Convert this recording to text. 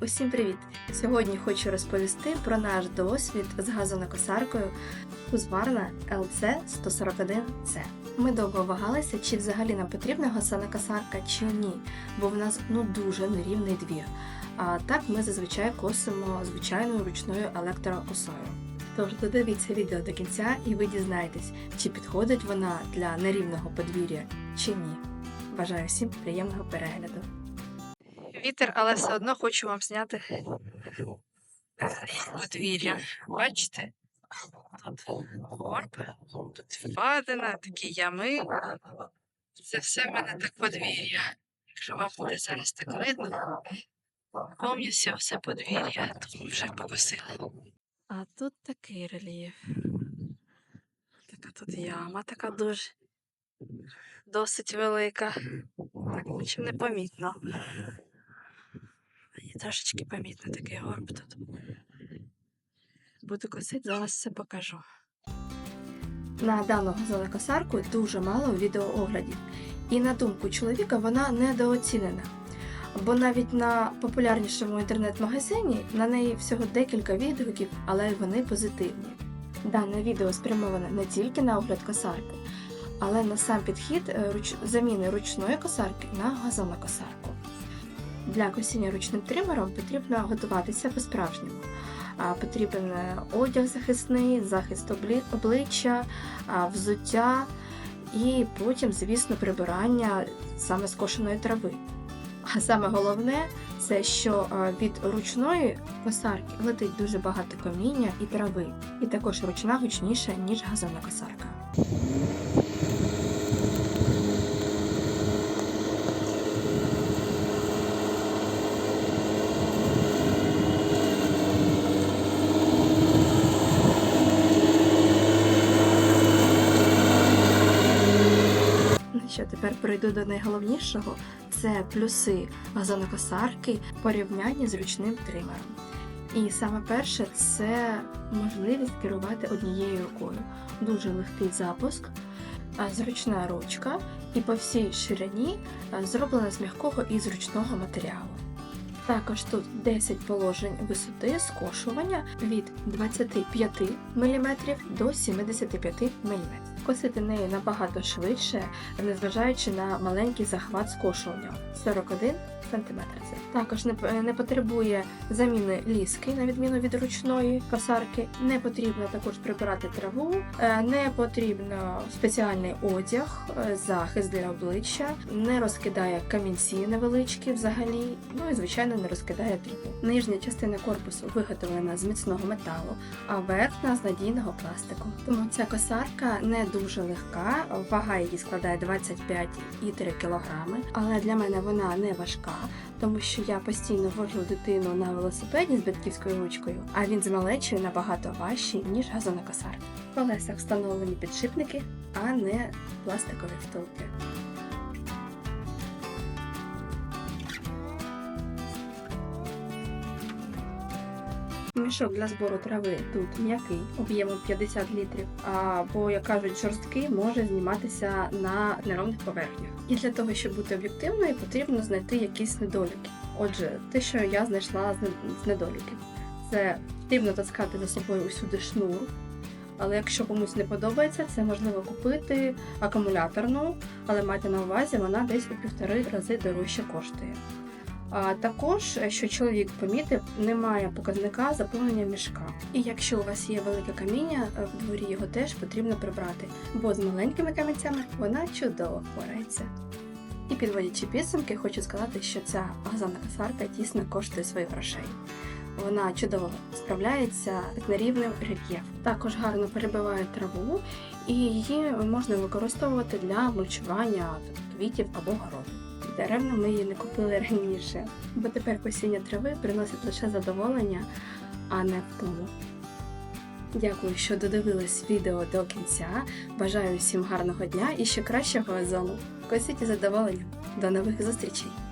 Усім привіт! Сьогодні хочу розповісти про наш досвід з газонокосаркою Husqvarna LC141C. Ми довго вагалися, чи взагалі нам потрібна газонокосарка чи ні, бо в нас ну дуже нерівний двір. А так ми зазвичай косимо звичайною ручною електрокосою. Тож додивіться відео до кінця і ви дізнаєтесь, чи підходить вона для нерівного подвір'я чи ні. Бажаю всім приємного перегляду. Вітер, але все одно хочу вам зняти подвір'я. Бачите? Тут горб, тут впадина, такі ями. Це все в мене так подвір'я. Якщо вам буде зараз так видно, повністю все подвір'я. Тут ми вже покосили. А тут такий рельєф. Така тут яма, така дуже досить велика. Так нічим не помітно. Трошечки помітно такий горб тут. Буду косити, зараз все покажу. На дану газонокосарку дуже мало відеооглядів. І на думку чоловіка вона недооцінена. Бо навіть на популярнішому інтернет-магазині на неї всього декілька відгуків, але вони позитивні. Дане відео спрямоване не тільки на огляд косарки, але на сам підхід е, заміни ручної косарки на газонокосарку. Для косіння ручним тримером потрібно готуватися по-справжньому. Потрібен е, одяг захисний, захист обличчя, взуття і потім, звісно, прибирання саме скошеної трави. А саме головне, це що е, від ручної косарки летить дуже багато каміння і трави, і також ручна гучніша, ніж газонна косарка. Ну що, тепер перейду до найголовнішого це плюси газонокосарки в порівнянні з ручним тримером. І саме перше це можливість керувати однією рукою. Дуже легкий запуск, зручна ручка і по всій ширині зроблена з м'якого і зручного матеріалу. Також тут 10 положень висоти скошування від 25 мм до 75 мм. Косити нею набагато швидше, незважаючи на маленький захват скошування 41 см. Також не, не потребує заміни ліски, на відміну від ручної косарки. Не потрібно також прибирати траву, е, не потрібно спеціальний одяг, е, захист для обличчя, не розкидає камінці невеличкі взагалі, ну і звичайно не розкидає траву. Нижня частина корпусу виготовлена з міцного металу, а верхня з надійного пластику. Тому ця косарка не дуже легка, вага її складає 25,3 кг, але для мене вона не важка, тому що я постійно вожу дитину на велосипеді з батьківською ручкою, а він з малечою набагато важчий, ніж газонокосарка. В колесах встановлені підшипники, а не пластикові втулки. Мішок для збору трави тут м'який, об'ємом 50 літрів, або, як кажуть, жорсткий може зніматися на неровних поверхнях. І для того, щоб бути об'єктивною, потрібно знайти якісь недоліки. Отже, те, що я знайшла з недоліків, це потрібно таскати за собою усюди шнур. Але якщо комусь не подобається, це можливо купити акумуляторну, але майте на увазі, вона десь у півтори рази дорожче коштує. А також, що чоловік помітив, немає показника заповнення мішка. І якщо у вас є велике каміння е, в дворі, його теж потрібно прибрати, бо з маленькими камінцями вона чудово впорається. І підводячи підсумки, хочу сказати, що ця газонна косарка дійсно коштує своїх грошей. Вона чудово справляється з нерівним рельєф. Також гарно перебиває траву, і її можна використовувати для мульчування квітів або городу. Даремно ми її не купили раніше, бо тепер посіння трави приносить лише задоволення, а не втому. Дякую, що додивились відео до кінця. Бажаю всім гарного дня і ще кращого озону. Косіть із задоволенням. До нових зустрічей!